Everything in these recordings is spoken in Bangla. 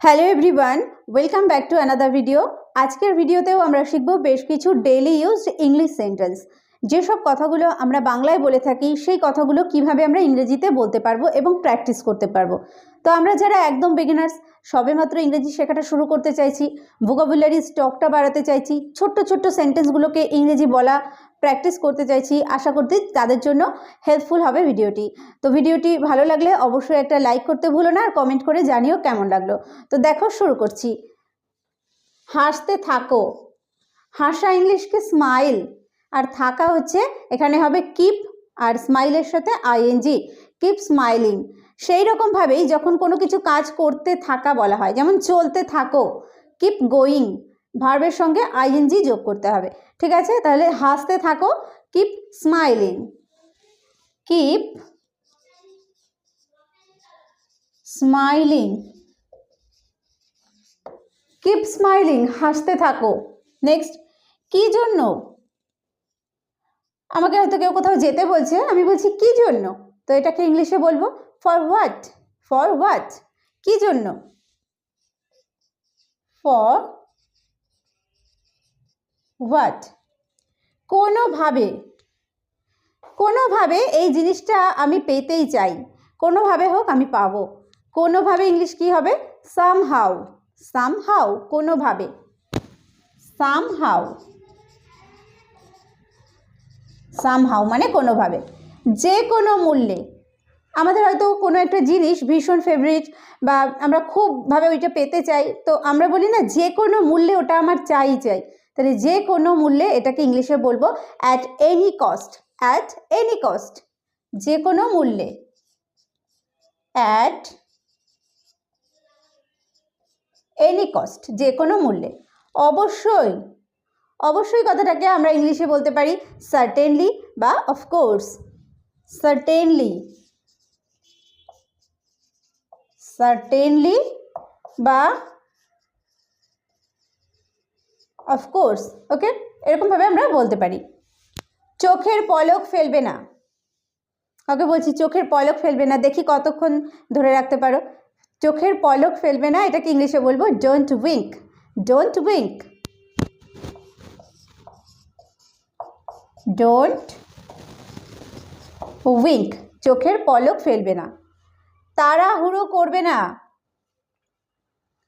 Hello everyone welcome back to another video আজকের ভিডিওতেও আমরা শিখব বেশ কিছু ডেইলি ইউজড ইংলিশ সেন্টেন্স যেসব কথাগুলো আমরা বাংলায় বলে থাকি, সেই কথাগুলো কীভাবে আমরা ইংরেজিতে বলতে পারব এবং প্র্যাকটিস করতে পারব? তো আমরা যারা একদম বিগিনার্স সবেমাত্র ইংরেজি শেখাটা শুরু করতে চাইছি ভোকাবুলারি স্টকটা বাড়াতে চাইছি, ছোট্ট ছোট্ট সেন্টেন্সগুলোকে ইংরেজি বলা প্র্যাকটিস করতে চাইছি, আশা করতে তাদের জন্য হেল্পফুল হবে ভিডিওটি। তো ভিডিওটি ভালো লাগলে অবশ্যই একটা লাইক করতে ভুলো না, আর কমেন্ট করে জানিও কেমন লাগল। তো দেখো, শুরু করছি। হাসতে থাকো। হাসা ইংলিশকে স্মাইল আর থাকা হচ্ছে, এখানে হবে কিপ আর স্মাইলের সাথে আইএনজি কিপ স্মাইলিং সেই রকমভাবেই যখন কোনো কিছু কাজ করতে থাকা বলা হয়, যেমন চলতে থাকো কিপ গোয়িং ভার্বের সঙ্গে আইএনজি যোগ করতে হবে। ঠিক আছে? তাহলে হাসতে থাকো keep smiling keep smiling keep smiling হাসতে থাকো। নেক্সট কি জন্য আমাকে হয়তো কেউ কোথাও যেতে বলছে, আমি বলছি, কি জন্য? তো এটাকে ইংলিশে বলব ফর হোয়াট ফর হোয়াট কি জন্য? ফর হোয়াট কোনোভাবে কোনোভাবে এই জিনিসটা আমি পেতেই চাই। কোনোভাবে হোক আমি পাবো। কোনোভাবে ইংলিশ কি হবে? সাম হাউ সাম হাউ কোনোভাবে। সাম হাউ সাম হাউ মানে কোনোভাবে, যে কোনো মূল্যে। আমাদের হয়তো কোনো একটা জিনিস ভীষণ ফেভারিট বা আমরা খুবভাবে ওইটা পেতে চাই, তো আমরা বলি না যে কোনো মূল্যে ওটা আমার চাই চাই। তাহলে যে কোনো মূল্যে এটাকে ইংলিশে বলব at any cost at any cost যে কোনো মূল্যে। অ্যাট এনি কস্ট যে কোনো মূল্যে। অবশ্যই অবশ্যই কথাটাকে আমরা ইংলিশে বলতে পারি সার্টেনলি বা অফকোর্স সার্টেনলি সার্টেনলি বা অফকোর্স ওকে এরকমভাবে আমরা বলতে পারি। চোখের পলক ফেলবে না। কাউকে বলছি চোখের পলক ফেলবে না, দেখি কতক্ষণ ধরে রাখতে পারো। চোখের পলক ফেলবে না, এটাকে ইংলিশে বলব don't wink don't wink don't wink চোখের পলক ফেলবে না। তাড়াহুড়ো করবে না।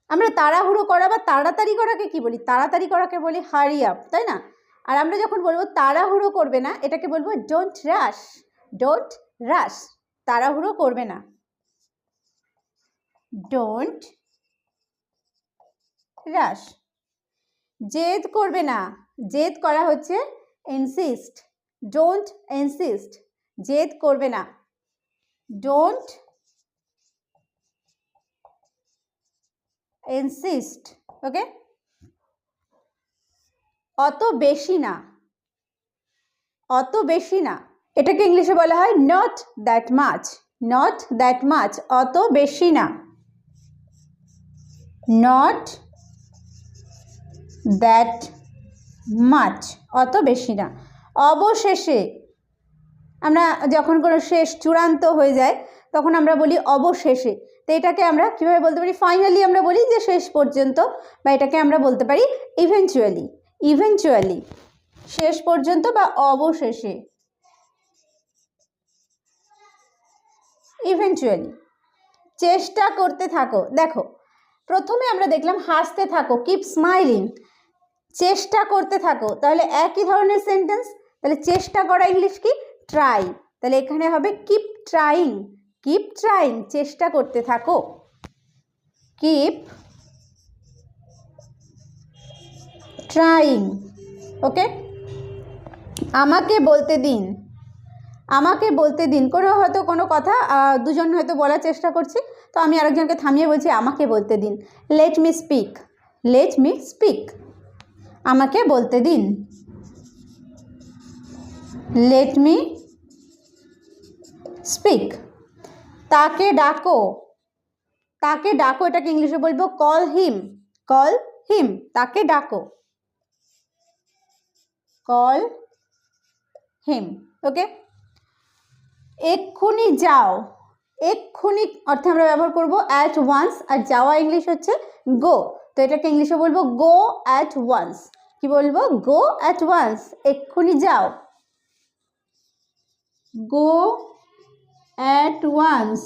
আমরা তাড়াহুড়ো করা বা তাড়াতাড়ি করাকে কি বলি? তাড়াতাড়ি করাকে বলি হারি আপ তাই না? আর আমরা যখন বলব তাড়াহুড়ো করবে না, এটাকে বলব ডোন্ট রাশ ডোন্ট রাশ তাড়াহুড়ো করবে না। ডোন্ট রাশ জেদ করবে না। জেদ করা হচ্ছে ইনসিস্ট ডোন্ট ইনসিস্ট জেদ করবে না। ডোন্ট ইনসিস্ট ওকে অত বেশি না। অত বেশি না। এটাকে ইংলিশে বলা হয় not that much not that much অত বেশি না। নট দ্যাট মাচ অত বেশি না। অবশেষে আমরা যখন কোনো শেষ চূড়ান্ত হয়ে যায়, তখন আমরা বলি অবশেষে। তো এটাকে আমরা কীভাবে বলতে পারি? ফাইনালি আমরা বলি যে শেষ পর্যন্ত, বা এটাকে আমরা বলতে পারি ইভেনচুয়ালি ইভেনচুয়ালি শেষ পর্যন্ত বা অবশেষে। ইভেনচুয়ালি চেষ্টা করতে থাকো। দেখো, প্রথমে আমরা দেখলাম হাসতে থাকো কিপ স্মাইলিং চেষ্টা করতে থাকো। তাহলে একই ধরনের সেন্টেন্স তাহলে চেষ্টা করা ইংলিশ কি? ট্রাই তাহলে এখানে হবে কিপ ট্রাইং কিপ ট্রাইং চেষ্টা করতে থাকো। কিপ ট্রাইং ওকে আমাকে বলতে দিন। আমাকে বলতে দিন। কোনো হয়তো কোনো কথা দুজন হয়তো বলার চেষ্টা করছি, তো আমি আরেকজনকে থামিয়ে বলছি, আমাকে বলতে দিন। Let me speak let me speak আমাকে বলতে দিন। লেট মি স্পিক তাকে ডাকো। তাকে ডাকো, এটাকে ইংলিশে বলব কল হিম কল হিম তাকে ডাকো। কল হিম ওকে এক্ষুনি যাও। এক্ষুনি অর্থে আমরা ব্যবহার করব অ্যাট ওয়ান্স আর যাওয়া ইংলিশ হচ্ছে গো তো এটাকে ইংলিশে বলব গো অ্যাট ওয়ান্স কি বলব? গো অ্যাট ওয়ান্স এক্ষুনি যাও। Go at once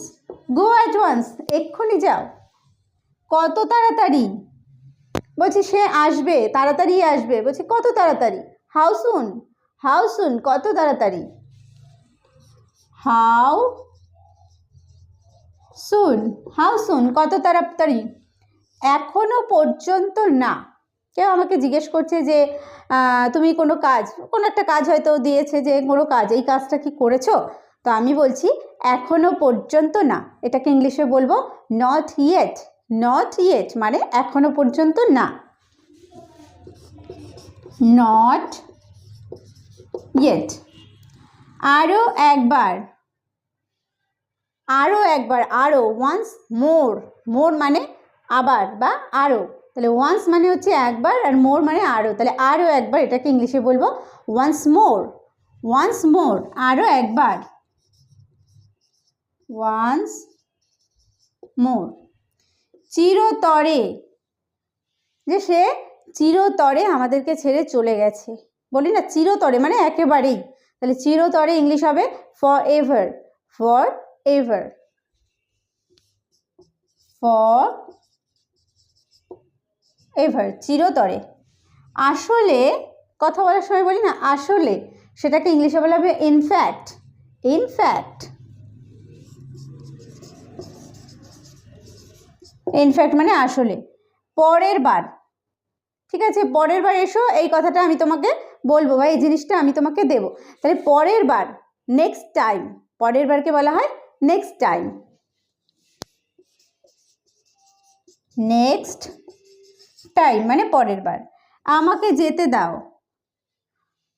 go at once এক্ষুনি যাও। কত তাড়াতাড়ি? বলছি সে আসবে, তাড়াতাড়ি আসবে। বলছি কত তাড়াতাড়ি? হাউ সুন হাউ সুন কত তাড়াতাড়ি? হাউ সুন হাউ সুন কত তাড়াতাড়ি? এখনও পর্যন্ত না। কেউ আমাকে জিজ্ঞেস করছে যে তুমি কোনো কাজ, কোনো একটা কাজ হয়তো দিয়েছে যে, কোনো কাজ, এই কাজটা কি করেছ? তো আমি বলছি, এখনও পর্যন্ত না। এটাকে ইংলিশে বলব নট ইয়েট নট ইয়েট মানে এখনও পর্যন্ত না। নট ইয়েট আরও একবার। আরও একবার আরও ওয়ান্স মোর মোর মানে আবার বা আরও। তাহলে ওয়ান্স মানে হচ্ছে একবার আর মোর মানে আরও। তাহলে আরও একবার এটাকে ইংলিশে বলব ওয়ান্স মোর ওয়ান্স মোর আরও একবার। ওয়ান্স মোর চিরতরে, যে সে চিরতরে আমাদেরকে ছেড়ে চলে গেছে। বলি না চিরতরে মানে একেবারেই। তাহলে চিরতরে ইংলিশ হবে forever forever forever, চিরতরে। আসলে, কথা বলার সময় বলি না, আসলে। সেটাকে ইংলিশে বলা হবে ইনফ্যাক্ট ইনফ্যাক্ট ইনফ্যাক্ট মানে আসলে। পরের বার। ঠিক আছে? পরের বার এসো, এই কথাটা আমি তোমাকে বলব বা এই জিনিসটা আমি তোমাকে দেব। তাহলে পরের বার নেক্সট টাইম পরের বারকে বলা হয় নেক্সট টাইম নেক্সট টাইম মানে পরের বার। আমাকে যেতে দাও।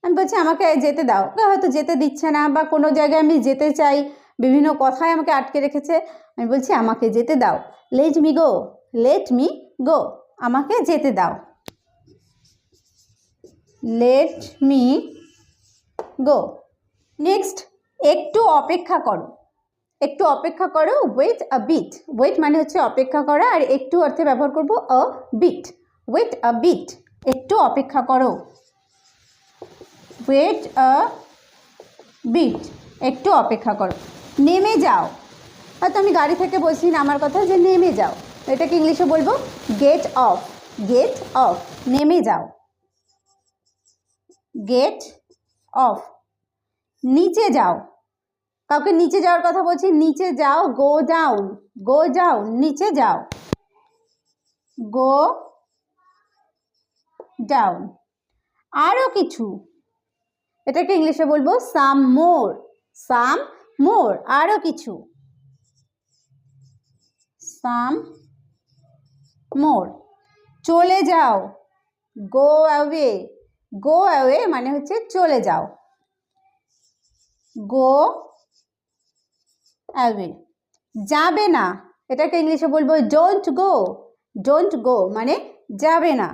আমি বলছি, আমাকে যেতে দাও। হয়তো যেতে দিচ্ছে না বা কোনো জায়গায় আমি যেতে চাই, বিভিন্ন কথায় আমাকে আটকে রেখেছে। আমি বলছি, আমাকে যেতে দাও। Let me go let me go আমাকে যেতে দাও। লেট মি গো নেক্সট একটু অপেক্ষা করো। একটু অপেক্ষা করো ওয়েট আ বিট ওয়েট মানে হচ্ছে অপেক্ষা করা আর একটু অর্থে ব্যবহার করব a bit wait a bit একটু অপেক্ষা করো। ওয়েট আ বিট একটু অপেক্ষা করো। নেমে যাও। হয়তো আমি গাড়ি থেকে বলছি না আমার কথা যে নেমে যাও। এটাকে ইংলিশে বলব গেট অফ গেট অফ নেমে যাও। গেট অফ নিচে যাও। কাউকে নিচে যাওয়ার কথা বলছি, নিচে যাও গো ডাউন গো ডাউন নিচে যাও। গো ডাউন আরও কিছু। এটাকে ইংলিশে বলব সাম মোর সাম মোর আরও কিছু। সাম মোর চলে যাও। গো অ্যাওয়ে গো অ্যাওয়ে মানে হচ্ছে চলে যাও। গো অ্যাওয়ে যাবে না। এটাকে ইংলিশে বলব ডোন্ট গো ডোন্ট গো মানে যাবে না।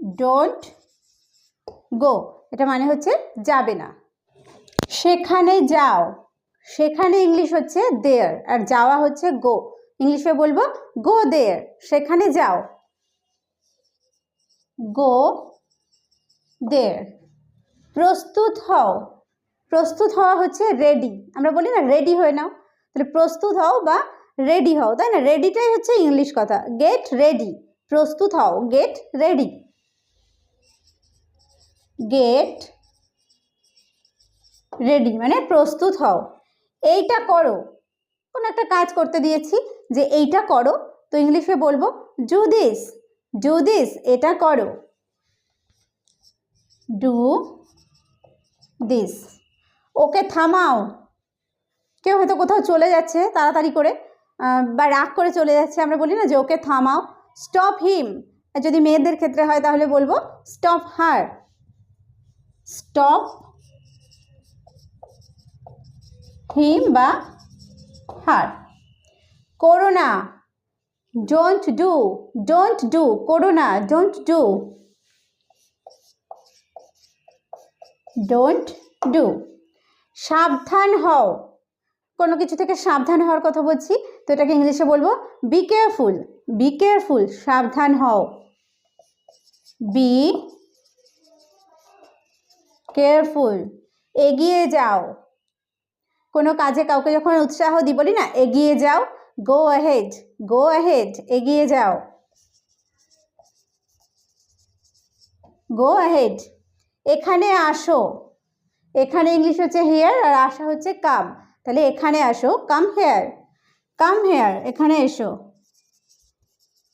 ডোন্ট গো এটা মানে হচ্ছে যাবে না। সেখানে যাও। সেখানে ইংলিশ হচ্ছে দেয়ার আর যাওয়া হচ্ছে গো ইংলিশে বলব গো দেয়ার সেখানে যাও। গো দেয়ার প্রস্তুত হও। প্রস্তুত হওয়া হচ্ছে রেডি আমরা বলি না রেডি হয়ে নাও। তাহলে প্রস্তুত হও বা রেডি হও। তাই না? রেডিটাই হচ্ছে ইংলিশ কথা। গেট রেডি প্রস্তুত হও। গেট রেডি গেট রেডি মানে প্রস্তুত হও। এইটা করো। কোনো একটা কাজ করতে দিয়েছি যে এইটা করো। তো ইংলিশে বলব ডু দিস দিস এটা করো। ডু দিস ওকে থামাও। কেউ হয়তো কোথাও চলে যাচ্ছে তাড়াতাড়ি করে বা রাগ করে চলে যাচ্ছে, আমরা বলি না যে ওকে থামাও। স্টপ হিম যদি মেয়েদের ক্ষেত্রে হয় তাহলে বলব স্টপ হার স্টপ হিম বা হার। করোনা ডোন্ট ডু ডোন্ট ডু করোনা ডোন্ট ডু ডোন্ট ডু সাবধান হও। কোনো কিছু থেকে সাবধান হওয়ার কথা বলছি, তো এটাকে ইংলিশে বলব বি কেয়ারফুল বি কেয়ারফুল সাবধান হও। বি কেয়ারফুল এগিয়ে যাও। কোনো কাজে কাউকে যখন উৎসাহ দিই, বলি না, এগিয়ে যাও গো অ্যাহেড গো অ্যাহেড এগিয়ে যাও। গো অ্যাহেড এখানে আসো। এখানে ইংলিশ হচ্ছে হেয়ার আর আসা হচ্ছে কাম তাহলে এখানে আসো কাম হেয়ার কাম হেয়ার এখানে এসো।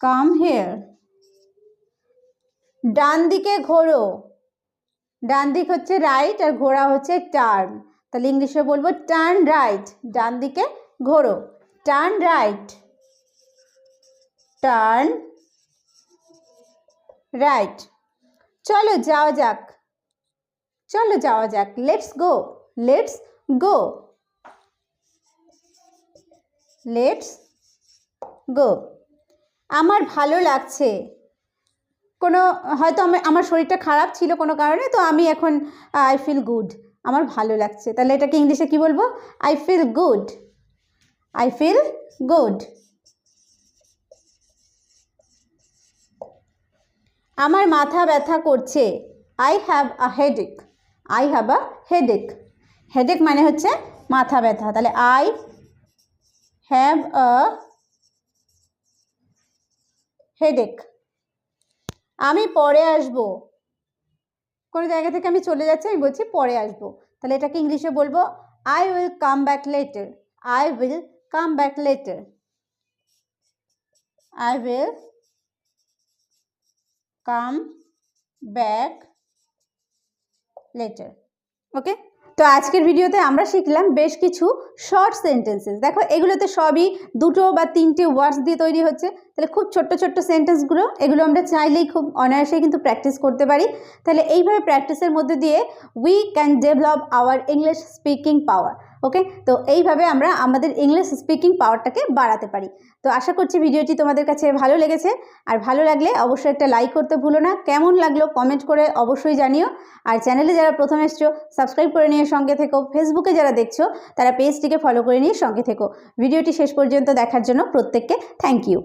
কাম হেয়ার ডান দিকে ঘোরো। ডান দিক হচ্ছে রাইট আর ঘোড়া হচ্ছে টার্ন তাহলে ইংলিশে বলব টার্ন রাইট ডান দিকে ঘোরো টার্ন রাইট টার্ন রাইট চলো যাওয়া যাক। চলো যাওয়া যাক। Let's go let's go let's go আমার ভালো লাগছে। কোনো, হয়তো আমি, আমার শরীরটা খারাপ ছিল কোনো কারণে, তো আমি এখন আই ফিল গুড আমার ভালো লাগছে। তাহলে এটাকে ইংলিশে কি বলব? I feel good I feel good আমার মাথা ব্যথা করছে। I have a headache I have a headache headache মানে হচ্ছে মাথা ব্যথা। তাহলে আই হ্যাভ আ হেডেক আমি পরে আসব। কোনো জায়গা থেকে আমি চলে যাচ্ছি, আমি বলছি পরে আসব। তাহলে এটাকে ইংলিশে বলব I will come back later I will come back later I will come back later okay তো আজকের ভিডিওতে আমরা শিখলাম বেশ কিছু শর্ট সেন্টেন্সেস দেখো, এগুলোতে সবই দুটো বা তিনটে ওয়ার্ডস দিয়ে তৈরি হচ্ছে। তাহলে খুব ছোট্ট ছোট্ট সেন্টেন্সগুলো এগুলো আমরা চাইলেই খুব অনায়াসেই কিন্তু প্র্যাকটিস করতে পারি। তাহলে এইভাবে প্র্যাকটিসের মধ্যে দিয়ে we can develop our English speaking power okay তো এইভাবে আমরা আমাদের ইংলিশ স্পিকিং পাওয়ারটাকে বাড়াতে পারি। তো আশা করছি ভিডিওটি তোমাদের কাছে ভালো লেগেছে। আর ভালো লাগলে অবশ্যই একটা লাইক করতে ভুলো না। কেমন লাগল কমেন্ট করে অবশ্যই জানিও। আর চ্যানেলে যারা প্রথম এসছো সাবস্ক্রাইব করে নিয়ে সঙ্গে থেকো। ফেসবুকে যারা দেখছ, তারা পেজটিকে ফলো করে নিয়ে সঙ্গে থেকো। ভিডিওটি শেষ পর্যন্ত দেখার জন্য প্রত্যেককে থ্যাংক ইউ